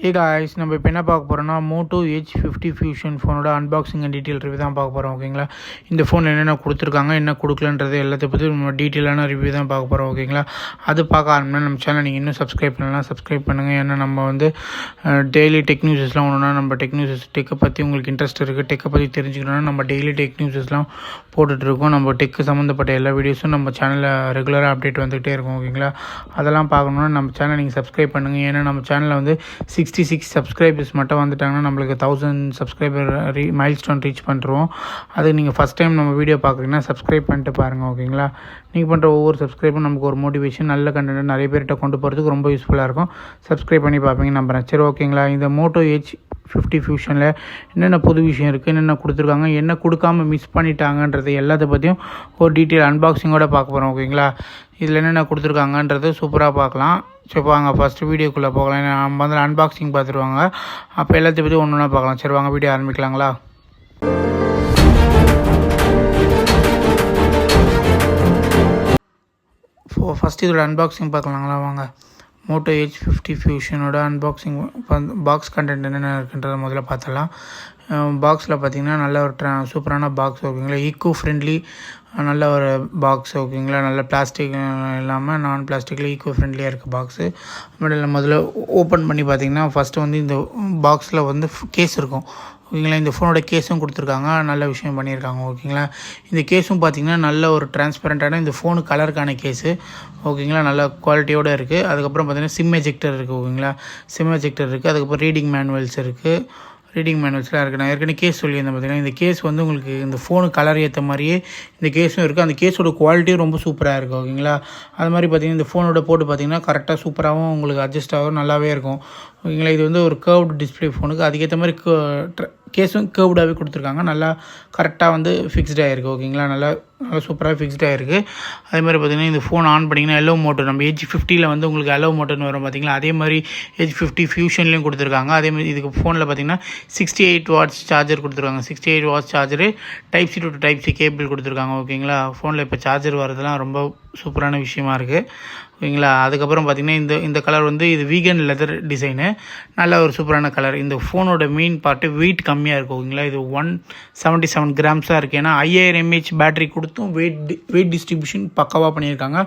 ஏ guys நம்ம இப்போ என்ன பார்க்க போகிறோம்னா மோட்டோ ஹெச் ஃபிஃப்டி ஃபியூஷன் ஃபோனோட அன்பாக்சிங் அண்ட் டீட்டெயில் ரிவ்யூ தான் பார்க்க போகிறோம் ஓகேங்களா இந்த ஃபோன் என்னென்ன கொடுத்துருக்காங்க என்ன கொடுக்கலன்றது எல்லாத்தையும் பற்றி நம்ம டீட்டெயிலான ரிவ்யூ தான் பார்க்க போகிறோம் ஓகேங்களா அது பார்க்க ஆரம்பினா நம்ம சேனல் நீங்கள் இன்னும் சப்ஸ்கிரைப் பண்ணலாம் சப்ஸ்கிரைப் பண்ணுங்கள் ஏன்னா நம்ம வந்து டெய்லி டெக் நியூஸஸ்லாம் ஒன்றுனா நம்ம டெக் நியூஸஸ் டெக்கை பற்றி உங்களுக்கு இன்ட்ரெஸ்ட் இருக்குது டெக்கை பற்றி தெரிஞ்சுக்கணும்னா நம்ம டெய்லி டெக் நியூஸஸ்லாம் போட்டுட்ருக்கோம். நம்ம டெக்கு சம்மந்தப்பட்ட எல்லா வீடியோஸும் நம்ம சேனலில் ரெகுலராக அப்டேட் வந்துகிட்டே இருக்கும் ஓகேங்களா அதெல்லாம் பார்க்கணுன்னா நம்ம சேனல் நீங்கள் சப்ஸ்கிரைப் பண்ணுங்கள் ஏன்னா நம்ம சேனலில் வந்து சிக்ஸ் சிக்ஸ்டி சிக்ஸ் சப்ஸ்கிரைபர்ஸ் மட்டும் வந்துட்டாங்கன்னா நம்மளுக்கு தௌசண்ட் சப்ஸ்கிரைபர் ரீ மைல் ஸ்டோன் ரீச் பண்ணுறோம் அதுக்கு நீங்கள் ஃபஸ்ட் டைம் நம்ம வீடியோ பார்க்குறீங்கன்னா சப்ஸ்கிரைப் பண்ணிட்டு பாருங்கள் ஓகேங்களா நீங்கள் பண்ணுற ஒவ்வொரு சப்ஸ்கிரைபும் நமக்கு ஒரு மோட்டிவேஷன் நல்ல கண்டென்ட் நிறைய பேர்கிட்ட கொண்டு போகிறதுக்கு ரொம்ப யூஸ்ஃபுல்லாக இருக்கும். சப்ஸ்கிரைப் பண்ணி பார்ப்பீங்க நம்புறேன். சரி ஓகேங்களா இந்த மோட்டோ ஏஜ் ஃபிஃப்டி ஃபியூஷனில் என்னென்ன புது விஷயம் இருக்குது என்னென்ன கொடுத்துருக்காங்க என்ன கொடுக்காம மிஸ் பண்ணிட்டாங்கன்றது எல்லாத்த பற்றியும் ஒரு டீட்டெயில் அன்பாக்சிங்கோட பார்க்க போகிறோம் ஓகேங்களா இதில் என்னென்ன கொடுத்துருக்காங்கன்றது சூப்பராக பார்க்கலாம். சரி வாங்க ஃபஸ்ட்டு வீடியோக்குள்ளே போகலாம். நம்ம வந்து அன்பாக்சிங் பார்த்துருவாங்க. அப்போ எல்லாத்தையும் பற்றி ஒன்று ஒன்றா பார்க்கலாம். சரி வாங்க வீடியோ ஆரம்பிக்கலாங்களா? ஃபஸ்ட்டு இதோட அன்பாக்சிங் பார்க்கலாங்களா? வாங்க. மோட்டோ ஹெச் ஃபிஃப்டி ஃபியூஷனோட அன்பாக்சிங் பாக்ஸ் கண்டென்ட் என்னென்ன இருக்குன்றத முதல்ல பார்த்துடலாம். பாக்ஸில் பார்த்தீங்கன்னா நல்ல ஒரு ட்ரா சூப்பரான பாக்ஸ் ஓகேங்களா? ஈக்கோ ஃப்ரெண்ட்லி நல்ல ஒரு பாக்ஸ் ஓகேங்களா? நல்ல பிளாஸ்டிக் இல்லாமல் நான் பிளாஸ்டிக்கில் ஈக்கோ ஃப்ரெண்ட்லியாக இருக்குது பாக்ஸு அப்புறம் முதல்ல ஓப்பன் பண்ணி பார்த்தீங்கன்னா ஃபஸ்ட்டு வந்து இந்த பாக்ஸில் வந்து கேஸ் இருக்கும். ஓகேங்களா? இந்த ஃபோனோட கேஸும் கொடுத்துருக்காங்க. நல்ல விஷயம் பண்ணியிருக்காங்க ஓகேங்களா? இந்த கேஸும் பார்த்தீங்கன்னா நல்ல ஒரு டிரான்ஸ்பரண்ட்டான இந்த ஃபோனு கலருக்கான கேஸு ஓகேங்களா? நல்ல குவாலிட்டியோடு இருக்குது அதுக்கப்புறம் பார்த்திங்கன்னா சிம் எஜெக்டர் இருக்குது ஓகேங்களா? சிம் எஜெக்டர் இருக்குது அதுக்கப்புறம் ரீடிங் மேனுவல்ஸ் இருக்குது ரீடிங் மேனுவல்ஸ்லாம் இருக்குது நான் ஏற்கனவே கேஸ் சொல்லியிருந்தேன் பார்த்தீங்கன்னா இந்த கேஸ் வந்து உங்களுக்கு இந்த ஃபோனு கலர் ஏற்ற மாதிரியே இந்த கேஸும் இருக்குது அந்த கேஸோட குவாலிட்டியும் ரொம்ப சூப்பராக இருக்குது ஓகேங்களா? அது மாதிரி பார்த்தீங்கன்னா இந்த ஃபோனோட போட்டு பார்த்தீங்கன்னா கரெக்டாக சூப்பராகவும் உங்களுக்கு அட்ஜஸ்ட் ஆகும் நல்லாவே இருக்கும். ஓகேங்களா? இது வந்து ஒரு கர்வ்டு டிஸ்பிளே ஃபோனுக்கு அதுக்கேற்ற மாதிரி கேஸும் கேர்வ்டாகவே கொடுத்துருக்காங்க. நல்லா கரெக்டாக வந்து ஃபிக்ஸ்டாக இருக்குது ஓகேங்களா? நல்லா சூப்பராக ஃபிக்ஸ்டாக இருக்குது அதே மாதிரி பார்த்திங்கன்னா இந்த ஃபோன் ஆன் பண்ணிங்கன்னா எல்லோ மோட்டர் நம்ம ஏஜ் ஃபிஃப்டியில் வந்து உங்களுக்கு எல்லோ மோட்டர்னு வரும் பார்த்திங்களா? அதே மாதிரி ஏஜ் ஃபிஃப்டி ஃபியூஷன்லேயும் கொடுத்துருக்காங்க. அதே மாதிரி இதுக்கு ஃபோனில் பார்த்திங்கன்னா சிக்ஸ்டி எயிட் வாட்ஸ் சார்ஜர் கொடுத்துருக்காங்க sixty eight watts charger type C to type C cable கொடுத்துருக்காங்க ஓகேங்களா ஃபோனில் இப்போ சார்ஜர் வரதுலாம் ரொம்ப சூப்பரான விஷயமா இருக்குது ஓகேங்களா? அதுக்கப்புறம் பார்த்திங்கன்னா இந்த இந்த கலர் வந்து இது வீகன் லெதர் டிசைனு நல்ல ஒரு சூப்பரான கலர் இந்த ஃபோனோட மெயின் பார்ட்டு வெயிட் கம்மியாக இருக்கும் ஓகேங்களா? இது ஒன் செவன்ட்டி செவன் கிராம்ஸாக இருக்குது ஏன்னா ஐயாயிரம் எம்ஏஹெச் பேட்டரி கொடுத்தும் வெயிட் வெயிட் டிஸ்ட்ரிபியூஷன் பக்காவாக பண்ணியிருக்காங்க.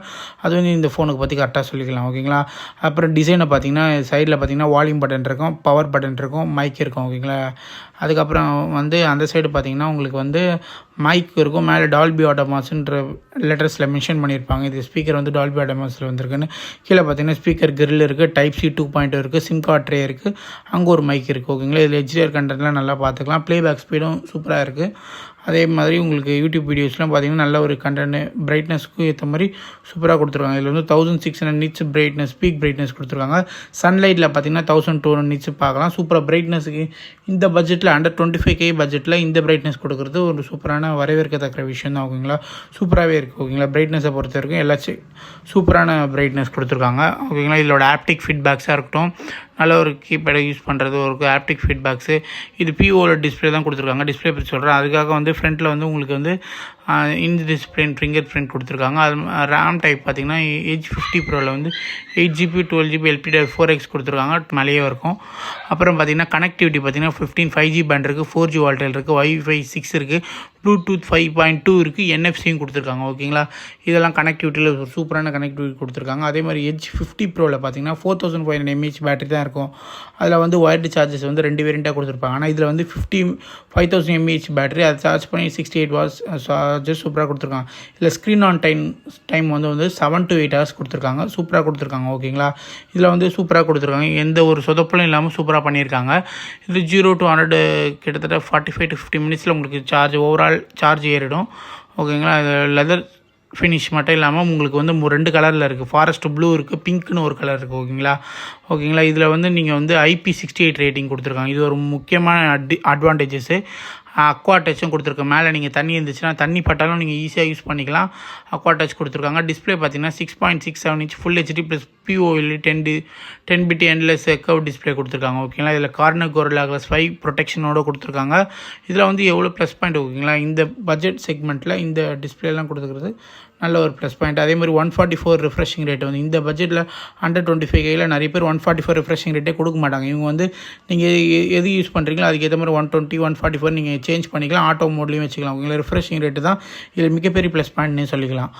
அது வந்து இந்த ஃபோனுக்கு பற்றி கரெக்டாக சொல்லிக்கலாம் ஓகேங்களா? அப்புறம் டிசைனை பார்த்தீங்கன்னா சைடில் பார்த்தீங்கன்னா வால்யூம் பட்டன் இருக்கும் பவர் பட்டன் இருக்கும் மைக் இருக்கும் ஓகேங்களா? அதுக்கப்புறம் வந்து அந்த சைடு பார்த்தீங்கன்னா உங்களுக்கு வந்து மைக் இருக்கும். மேலே டால்பி ஆட்டோமாஸ்ன்ற லெட்டர்ஸில் மென்ஷன் பண்ணியிருப்பாங்க. இது ஸ்பீக்கர் வந்து டால்பி ஆட்டோமாஸில் வந்திருக்குன்னு. கீழே பார்த்தீங்கன்னா ஸ்பீக்கர் கிரில் இருக்குது டைப் சி டூ பாயிண்ட் இருக்குது சிம் கார்ட் ட்ரே இருக்குது அங்கே ஒரு மைக் இருக்குது ஓகேங்களா இதில் ஹெச்டிஆர் கண்டென்ட்லாம் நல்லா பார்த்துக்கலாம். ப்ளேபேக் ஸ்பீடும் சூப்பராக இருக்குது அதே மாதிரி உங்களுக்கு யூடியூப் வீடியோஸ்லாம் பார்த்தீங்கன்னா நல்ல ஒரு கண்டென்ட் பிரைட்னஸ்க்கு ஏற்ற மாதிரி சூப்பராக கொடுத்துருக்காங்க இதில் வந்து thousand six hundred nits brightness peak brightness கொடுத்துருக்காங்க. சன்லைட்டில் பார்த்தீங்கன்னா தௌசண்ட் டூ ஹண்ட்ரட் நிட்ஸ் பார்க்கலாம் சூப்பராக பிரைட்னஸுக்கு இந்த பட்ஜெட்டில் அண்டர் டுவெண்ட்டி ஃபைவ் கே பட்ஜெட்டில் இந்த பிரைட்னஸ் கொடுக்குறது ஒரு சூப்பரான வரவேற்கத்தக்க விஷயம் தான் ஓகேங்களா? சூப்பராகவே இருக்குது ஓகேங்களா? பிரைட்னஸை பொறுத்த வரைக்கும் எல்லாச்சும் சூப்பரான பிரைட்னஸ் கொடுத்துருக்காங்க ஓகேங்களா? இதோட ஆப்டிக் ஃபீட்பேக்ஸாக இருக்கட்டும் நல்ல ஒரு கீபேடை யூஸ் பண்ணுறது ஒரு ஆப்டிக் ஃபீட்பேக்ஸு இது பிஓவில் டிஸ்பிளே தான் கொடுத்துருக்காங்க. டிஸ்பிளே பற்றி சொல்கிறேன் அதுக்காக வந்து ஃப்ரண்ட்டில் வந்து உங்களுக்கு வந்து இன்ச் டிஸ்பிளே ஃபிங்கர் பிரிண்ட் கொடுத்துருக்காங்க. அது ரேம் டைப் பார்த்தீங்கன்னா எயிட் ஃபிஃப்டி ப்ரோவில் வந்து eight GB dual GB LPDDR four X கொடுத்துருக்காங்க. மேலேயே இருக்கும். அப்புறம் பார்த்தீங்கன்னா கனெக்டிவிட்டி பார்த்தீங்கன்னா ஃபிஃப்டீன் ஃபைவ் ஜி பேண்ட் இருக்குது ஃபோர் ஜி வால்டேல் இருக்குது ஒய்ஃபை சிக்ஸ் இருக்குது ப்ளூடூத் ஃபைவ் பாயிண்ட் டூ இருக்குது என்எஃப்சியும் கொடுத்துருக்காங்க ஓகேங்களா இதெல்லாம் கனெக்டிவிட்டியில் ஒரு சூப்பரான கனெக்டிவிட்டி கொடுத்துருக்காங்க. அதே மாதிரி எஜ் ஃபிஃப்டி ப்ரோவில் பார்த்தீங்கன்னா four thousand five hundred mAh battery தான் இருக்கும். அதில் வந்து ஒயர்டு சார்ஜஸ் வந்து ரெண்டு வேரியண்ட்டாக கொடுத்துருப்பாங்க. ஆனால் இதில் வந்து fifty five thousand mAh battery அதை சார்ஜ் பண்ணி சிக்ஸ்டி எயிட் வாட்ஸ் சார்ஜர் சூப்பராக கொடுத்துருக்காங்க. இல்லை ஸ்க்ரீன் ஆன் டைம் டைம் வந்து வந்து செவன் டு எயிட் ஹவர்ஸ் கொடுத்துருக்காங்க. சூப்பராக கொடுத்துருக்காங்க ஓகேங்களா? இதில் வந்து சூப்பராக கொடுத்துருக்காங்க. எந்த ஒரு சொதப்பலும் இல்லாமல் சூப்பராக பண்ணியிருக்காங்க. இது ஜீரோ டு ஹண்ட்ரட் கிட்டத்தட்ட ஃபார்ட்டி ஃபைவ் டு ஃபிஃப்டி மினிட்ஸில் உங்களுக்கு சார்ஜ் ஓவரால் சார்ஜ் ஏறிடும். ஓகேங்களா? இது லெதர் ஃபினிஷ் மட்டும் இல்லாமல் உங்களுக்கு வந்து ரெண்டு கலரில் இருக்குது ஃபாரஸ்ட் ப்ளூ இருக்குது பிங்க்னு ஒரு கலர் இருக்குது ஓகேங்களா? ஓகேங்களா? இதில் வந்து நீங்கள் வந்து ஐபி சிக்ஸ்டி எயிட் ரேட்டிங் கொடுத்துருக்காங்க. இது ஒரு முக்கியமான அட் அட்வான்டேஜஸ்ஸு அக்வா டச்சும் கொடுத்துருக்கு மேலே நீங்கள் தண்ணி இருந்துச்சுன்னா தண்ணி பட்டாலும் நீங்கள் ஈஸியாக யூஸ் பண்ணிக்கலாம். அக்வா டச் கொடுத்துருக்காங்க. டிஸ்பிளே பார்த்தீங்கன்னா six point six seven inch full HD plus POL ten ten bit endless curve display கொடுத்துருக்காங்க. ஓகேங்களா இதில் கார்னர் கோரிலா கிளாஸ் ஃபைவ் ப்ரொடெக்ஷனோட கொடுத்துருக்காங்க. இதில் வந்து எவ்வளோ ப்ளஸ் பாயிண்ட் ஓகேங்களா இந்த பட்ஜெட் செக்மெண்ட்டில் இந்த டிஸ்பிளேலாம் கொடுத்துக்கிறது நல்ல ஒரு ப்ளஸ் பாயிண்ட் அதே மாதிரி one forty four refreshing rate வந்து இந்த பட்ஜெட்டில் ஹண்ட்ரட் டுவெண்ட்டி ஃபைவ் கையில் நிறைய பேர் ஒன் ஃபார்ட்டி ஃபோர் ரிஃப்ரெஷிங் ரேட்டே கொடுக்க மாட்டாங்க. இவங்க வந்து நீங்கள் எது யூஸ் பண்ணுறீங்களோ அதுக்கேற்ற மாதிரி one twenty one forty four நீங்கள் சேஞ்ச் பண்ணிக்கலாம் ஆட்டோ மோட்லேயும் வச்சுக்கலாம். உங்களை ரிஃப்ரெஷிங் ரேட்டு தான் இதில் மிகப்பெரிய ப்ளஸ் பாயிண்ட்னு சொல்லிக்கலாம்.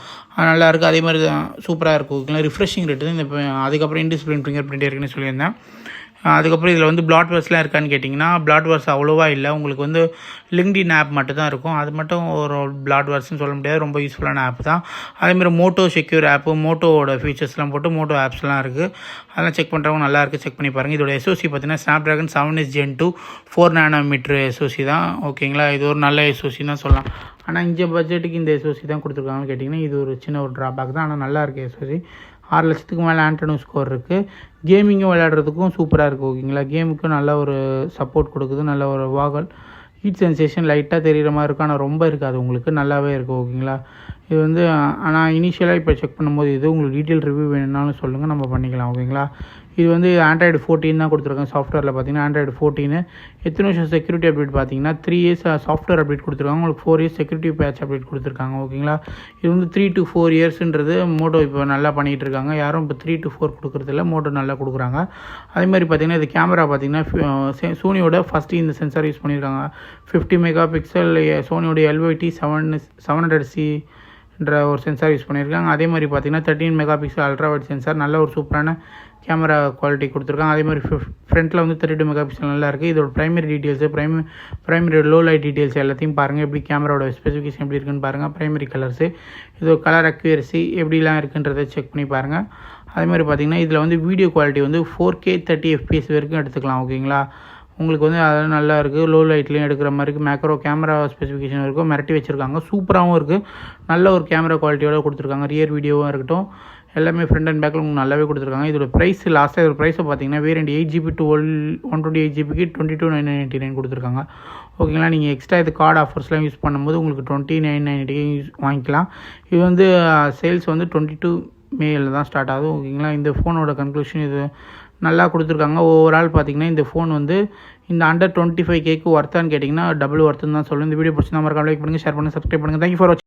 நல்லா இருக்குது அதே மாதிரி சூப்பராக இருக்கும். ரிஃப்ரெஷிங் ரேட்டு தான். இந்த அதுக்கப்புறம் இன்டிஸ்பிளின் ஃபிங்கர் பிரிண்ட் இருக்குன்னு சொல்லியிருந்தேன். அதுக்கப்புறம் இதில் வந்து பிளாட் வர்ஸ்லாம் இருக்கான்னு கேட்டிங்கன்னா பிளாட் வர்ஸ் அவ்வளோவா இல்லை. உங்களுக்கு வந்து லிங்க்டின் ஆப் மட்டும் தான் இருக்கும். அது மட்டும் ஒரு பிளாட் வர்ஸ்னு சொல்ல முடியாது. ரொம்ப யூஸ்ஃபுல்லான ஆப் தான். அதேமாதிரி மோட்டோ செக்யூர் ஆப்பு மோட்டோவோட ஃபீச்சர்ஸ்லாம் போட்டு மோட்டோ ஆப்ஸ்லாம் இருக்குது அதெல்லாம் செக் பண்ணுறவங்க நல்லா இருக்குது செக் பண்ணி பாருங்கள் இதோட எஸ்ஓசி பார்த்தீங்கன்னா Snapdragon seven S gen two four nanometre SoC தான். ஓகேங்களா இது ஒரு நல்ல எஸ்ஓசி தான் சொல்லலாம். ஆனால் இந்த பட்ஜெட்டுக்கு இந்த எஸ்ஓசி தான் கொடுத்துருக்காங்கன்னு கேட்டிங்கன்னா இது ஒரு சின்ன ஒரு ட்ராபேக் தான். ஆனால் நல்லா இருக்குது எஸ்ஓசி ஆறு லட்சத்துக்கு மேலே ஆண்டனோ ஸ்கோர் இருக்குது கேமிங்கும் விளையாடுறதுக்கும் சூப்பராக இருக்குது ஓகேங்களா கேமுக்கும் நல்ல ஒரு சப்போர்ட் கொடுக்குது நல்ல ஒரு வாகல். ஹீட் சென்சேஷன் லைட்டாக தெரிகிற மாதிரி இருக்கும் ஆனால் ரொம்ப இருக்காது உங்களுக்கு. நல்லாவே இருக்குது ஓகேங்களா இது வந்து ஆனால் இனிஷியலாக இப்போ செக் பண்ணும்போது இது உங்களுக்கு டீட்டெயில் ரிவ்யூ வேணும்னாலும் சொல்லுங்கள் நம்ம பண்ணிக்கலாம் ஓகேங்களா இது வந்து ஆண்ட்ராய்டு ஃபோர்டீன் தான் கொடுத்துருக்காங்க சாஃப்ட்வேரில் பார்த்தீங்கன்னா ஆண்ட்ராய்டு ஃபோர்டீனு எத்தனை வருஷம் செக்யூரிட்டி அப்டேட் பார்த்தீங்கன்னா த்ரீ இயர்ஸ் சாஃப்ட்வேர் அப்டேட் கொடுத்துருக்காங்க. உங்களுக்கு four years security patch update கொடுத்துருக்காங்க ஓகேங்களா இது வந்து த்ரீ டு ஃபோர் இயர்ஸ்ன்றது மோட்டோ இப்போ நல்லா பண்ணிகிட்டு இருக்காங்க. யாரும் இப்போ த்ரீ டு ஃபோர் கொடுக்குறதில்ல மோட்டோ நல்லா கொடுக்குறாங்க. அதே மாதிரி பார்த்தீங்கன்னா இது கேமரா பார்த்தீங்கன்னா சோனியோட ஃபஸ்ட்டு இந்த சென்சார் யூஸ் பண்ணியிருக்காங்க. Fifty mega pixel சோனியோட LYT seven seven hundred C என்ற ஒரு சென்சார் யூஸ் பண்ணியிருக்காங்க. அதே மாதிரி பார்த்தீங்கன்னா thirteen megapixel ultra wide sensor நல்ல ஒரு சூப்பரான கேமரா குவாலிட்டி கொடுத்துருக்காங்க. அதே மாதிரி ஃப்ரண்ட்டில் வந்து தேர்ட்டி டூ மெகா பிக்சல் நல்லா இருக்குது இதோட primary details prime primary low light details எல்லாத்தையும் பாருங்கள் எப்படி கேமராவோட ஸ்பெசிஃபிகேஷன் எப்படி இருக்குன்னு பாருங்கள் ப்ரைமரி கலர்ஸு இது கலர் அக்யூரசி எப்படிலாம் இருக்குன்றதை செக் பண்ணி பாருங்கள் அதே மாதிரி பார்த்தீங்கன்னா இதில் வந்து வீடியோ குவாலிட்டி வந்து ஃபோர் கே தேர்ட்டி எஃபிஎஸ் வரைக்கும் எடுத்துக்கலாம். ஓகேங்களா உங்களுக்கு வந்து அதெல்லாம் நல்லா இருக்குது லோ லைட்லேயும் எடுக்கிற மாதிரி இருக்குது மேக்ரோ கேமரா ஸ்பெசிஃபிகேஷன் இருக்கும். மிரட்டி வச்சுருக்காங்க. சூப்பராகவும் இருக்குது நல்ல ஒரு கேமரா குவாலிட்டியோட கொடுத்துருக்காங்க. ரியர் வீடியோவாக இருக்கட்டும். எல்லாமே ஃப்ரண்ட் அண்ட் பேக்கில் உங்களுக்கு நல்லாவே கொடுத்துருக்காங்க. இதோட ப்ரைஸ் லாஸ்ட்டாக இதோட ப்ரைஸை பார்த்தீங்கன்னா variant eight GB two one one twenty eight ஜிபிக்கு twenty two nine ninety nine கொடுத்துருக்காங்க. ஓகேங்களா நீங்கள் எக்ஸ்ட்ரா இது கார்டு ஆஃபர்ஸ்லாம் யூஸ் பண்ணும்போது உங்களுக்கு டுவெண்ட்டி நைன் நைன்ட்டி யூஸ் வாங்கிக்கலாம். இது வந்து சேல்ஸ் வந்து டுவெண்ட்டி டூ மேல தான் ஸ்டார்ட் ஆகுது. ஓகேங்களா இந்த ஃபோனோட கன்க்ளூஷன் இது நல்லா கொடுத்துருக்காங்க. ஓவரால் பார்த்தீங்கன்னா இந்த ஃபோன் வந்து இந்த அண்டர் டுவெண்ட்டி ஃபைவ் கேக்கு ஒர்த்தான்னு கேட்டிங்கன்னா டபுள் ஒர்த்துன்னு தான் சொல்லுவேன். இந்த வீடியோ பிடிச்சி நம்ம லைக் பண்ணுங்கள் ஷேர் பண்ணுங்கள் சப்ஸ்கிரைப் பண்ணுங்கள் தேங்க்யூ ஃபார் வாட்சிங்